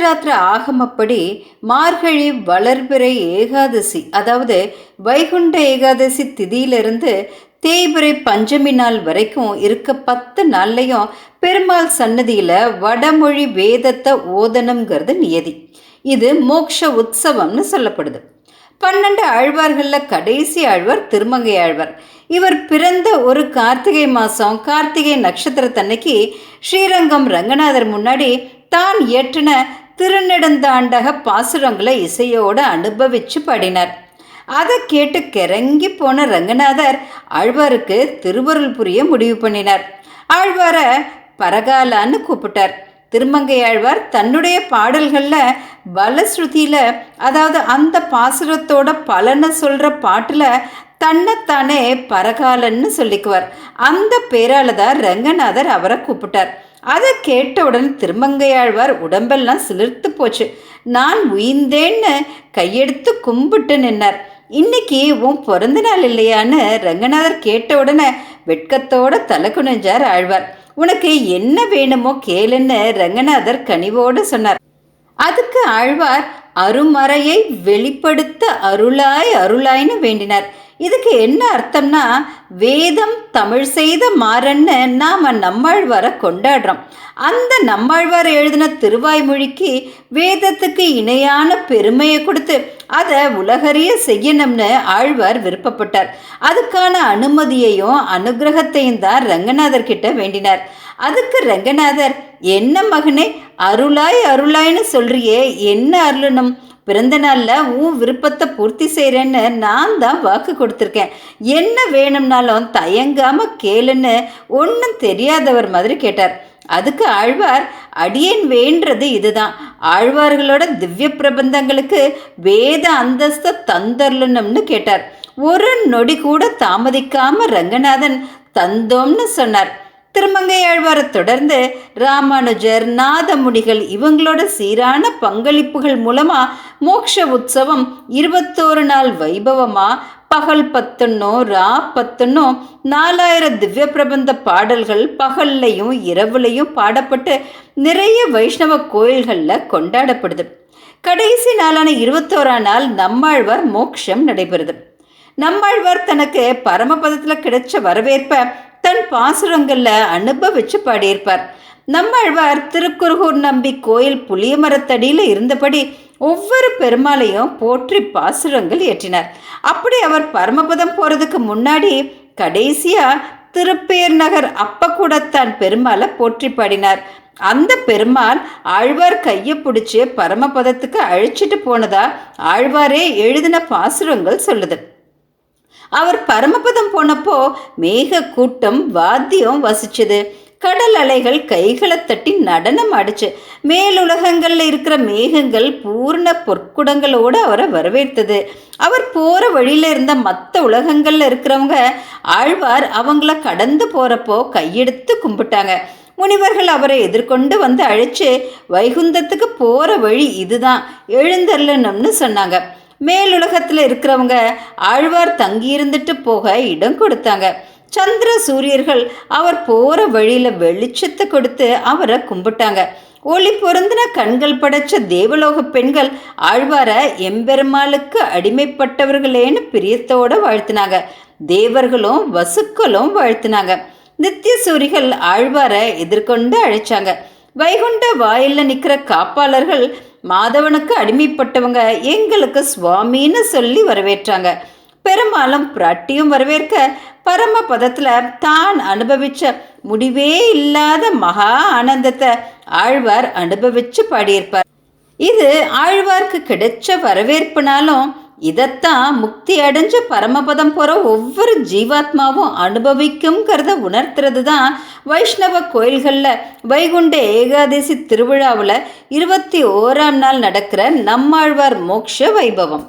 பஞ்சராத்திர ஆகமப்படி மார்கழி வளர்பிறை ஏகாதசி அதாவது வைகுண்ட ஏகாதசி திதியிலிருந்து தேய்பிறை பஞ்சமி நாள் வரைக்கும் இருக்க பத்து நாள்லையும் பெருமாள் சன்னதியில் வடமொழி வேதத்தை ஓதனம்ங்கிறது நியதி. இது மோக்ஷ உற்சவம்னு சொல்லப்படுது. பன்னெண்டு ஆழ்வார்களில் கடைசி ஆழ்வார் திருமங்கை ஆழ்வார். இவர் பிறந்த ஒரு கார்த்திகை மாதம் கார்த்திகை நட்சத்திரத்தன்னைக்கு ஸ்ரீரங்கம் ரங்கநாதர் முன்னாடி தான் இயற்றின திருநெடுந்தாண்டக பாசுரங்களை இசையோடு அனுபவிச்சு பாடினார். அதை கேட்டு கிறங்கி போன ரங்கநாதர் ஆழ்வாருக்கு திருவருள் புரிய முடிவு பண்ணினார். ஆழ்வாரை பரகாலான்னு கூப்பிட்டார். திருமங்கை ஆழ்வார் தன்னுடைய பாடல்களில் பலஸ்ருதியில் அதாவது அந்த பாசுரத்தோட பலனை சொல்கிற பாட்டில் தன்னைத்தானே பரகாலன்னு சொல்லிக்குவார். அந்த பேரால தான் ரங்கநாதர் அவரை கூப்பிட்டார். அதை கேட்டவுடன் திருமங்கையாழ்வார் உடம்பெல்லாம் சிலிர்த்து போச்சு. நான் உயிர்ந்தேன்னு கையெடுத்து கும்பிட்டு நின்னார். இன்னைக்கு உன் பிறந்த நாள் இல்லையான்னு ரங்கநாதர் கேட்ட உடனே வெட்கத்தோட தலை குனிஞ்சார் ஆழ்வார். உனக்கு என்ன வேணுமோ கேளுன்னு ரங்கநாதர் கனிவோடு சொன்னார். அதுக்கு ஆழ்வார் அருமறையை வெளிப்படுத்த அருளாய் அருளாய்னு வேண்டினார். இதுக்கு என்ன அர்த்தம்னா வேதம் தமிழ் செய்த மாறன்னு நாம் நம்மாழ்வாரை கொண்டாடுறோம். அந்த நம்மாழ்வார் எழுதின திருவாய்மொழிக்கு வேதத்துக்கு இணையான பெருமையை கொடுத்து அதை உலகறிய செய்யணும்னு ஆழ்வார் விருப்பப்பட்டார். அதுக்கான அனுமதியையும் அனுகிரகத்தையும் தான் ரங்கநாதர் கிட்ட வேண்டினார். அதுக்கு ரங்கநாதர் என்ன மகனே அருளாய் அருளாய்னு சொல்றியே என்ன அருளணும்? பிறந்த நாளில் உன் விருப்பத்தை பூர்த்தி செய்கிறேன்னு நான் தான் வாக்கு கொடுத்துருக்கேன். என்ன வேணும்னாலும் தயங்காமல் கேளுன்னு ஒன்றும் தெரியாதவர் மாதிரி கேட்டார். அதுக்கு ஆழ்வார் அடியேன் வேண்டது இதுதான். ஆழ்வார்களோட திவ்ய பிரபந்தங்களுக்கு வேத அந்தஸ்த தந்தர்லணும்னு கேட்டார். ஒரு நொடி கூட தாமதிக்காம ரங்கநாதன் தந்தோம்னு சொன்னார். திருமங்கையாழ்வாரை தொடர்ந்து ராமானுஜர் நாதமுடிகள் இவங்களோட சீரான பங்களிப்புகள் மூலமா மோக்ஷ உற்சவம் இருபத்தோரு நாள் வைபவமா பகல் பத்துன்னோ ரா பத்துன்னோ நாலாயிரம் திவ்ய பிரபந்த பாடல்கள் பகல்லையும் இரவுலையும் பாடப்பட்டு நிறைய வைஷ்ணவ கோயில்களில் கொண்டாடப்படுது. கடைசி நாளான இருபத்தோராம் நாள் நம்மாழ்வார் மோக்ஷம் நடைபெறுது. நம்மாழ்வார் தனக்கு பரமபதத்தில் கிடைச்ச வரவேற்பை தன் பாசுரங்களில் அனுபவிச்சு பாடியிருப்பார். நம்மாழ்வார் திருக்குறுகூர் நம்பி கோயில் புளிய மரத்தடியில் இருந்தபடி ஒவ்வொரு பெருமாளையும் போற்றி பாசுரங்கள் ஏற்றினார். அப்படி அவர் பரமபதம் போகிறதுக்கு முன்னாடி கடைசியாக திருப்பேர் நகர் அப்பக்கூடத்தான் பெருமாளை போற்றி பாடினார். அந்த பெருமாள் ஆழ்வார் கையை பிடிச்சி பரமபதத்துக்கு அழைச்சிட்டு போனதா ஆழ்வாரே எழுதின பாசுரங்கள் சொல்லுது. அவர் பரமபதம் போனப்போ மேக கூட்டம் வாத்தியம் வசிச்சது. கடல் அலைகள் கைகளை தட்டி நடனம் ஆடிச்சு. மேலுலகங்களில் இருக்கிற மேகங்கள் பூர்ண பொற்குடங்களோடு அவரை வரவேற்றது. அவர் போகிற வழியில் இருந்த மற்ற உலகங்களில் இருக்கிறவங்க ஆழ்வார் அவங்கள கடந்து போகிறப்போ கையெடுத்து கும்பிட்டாங்க. முனிவர்கள் அவரை எதிர்கொண்டு வந்து அழைச்சு வைகுந்தத்துக்கு போகிற வழி இதுதான். எழுந்தர்லனம்னு சொன்னாங்க. மேலுலகத்தில் இருக்கிறவங்க ஆழ்வார் தங்கியிருந்துட்டு போக இடம் கொடுத்தாங்க. சந்திர சூரியர்கள் அவர் போகிற வழியில் வெளிச்சத்தை கொடுத்து அவரை கும்பிட்டாங்க. ஒளி பொருந்தின கண்கள் படைச்ச தேவலோக பெண்கள் ஆழ்வார எம்பெருமாளுக்கு அடிமைப்பட்டவர்களேன்னு பிரியத்தோடு வாழ்த்தினாங்க. தேவர்களும் வசுக்களும் வாழ்த்தினாங்க. நித்திய சூரிகள் ஆழ்வாரை எதிர்கொண்டு அழைச்சாங்க. வைகுண்ட வாயிலில் நிற்கிற காப்பாளர்கள் மாதவனுக்கு அடிமைப்பட்டவங்க எங்களுக்கு சுவாமின்னு சொல்லி வரவேற்றாங்க. பெரும்பாலும் பிராட்டியும் வரவேற்க பரம பதத்தில் தான் அனுபவிச்ச முடிவே இல்லாத மகா ஆனந்தத்தை ஆழ்வார் அனுபவிச்சு பாடியிருப்பார். இது ஆழ்வார்க்கு கிடைச்ச வரவேற்புனாலும் இதைத்தான் முக்தி அடைஞ்ச பரமபதம் போகிற ஒவ்வொரு ஜீவாத்மாவும் அனுபவிக்குங்கிறத உணர்த்துறது தான் வைஷ்ணவ கோயில்களில் வைகுண்ட ஏகாதசி திருவிழாவில் இருபத்தி ஓராம் நாள் நடக்கிற நம்மாழ்வார் மோக்ஷ வைபவம்.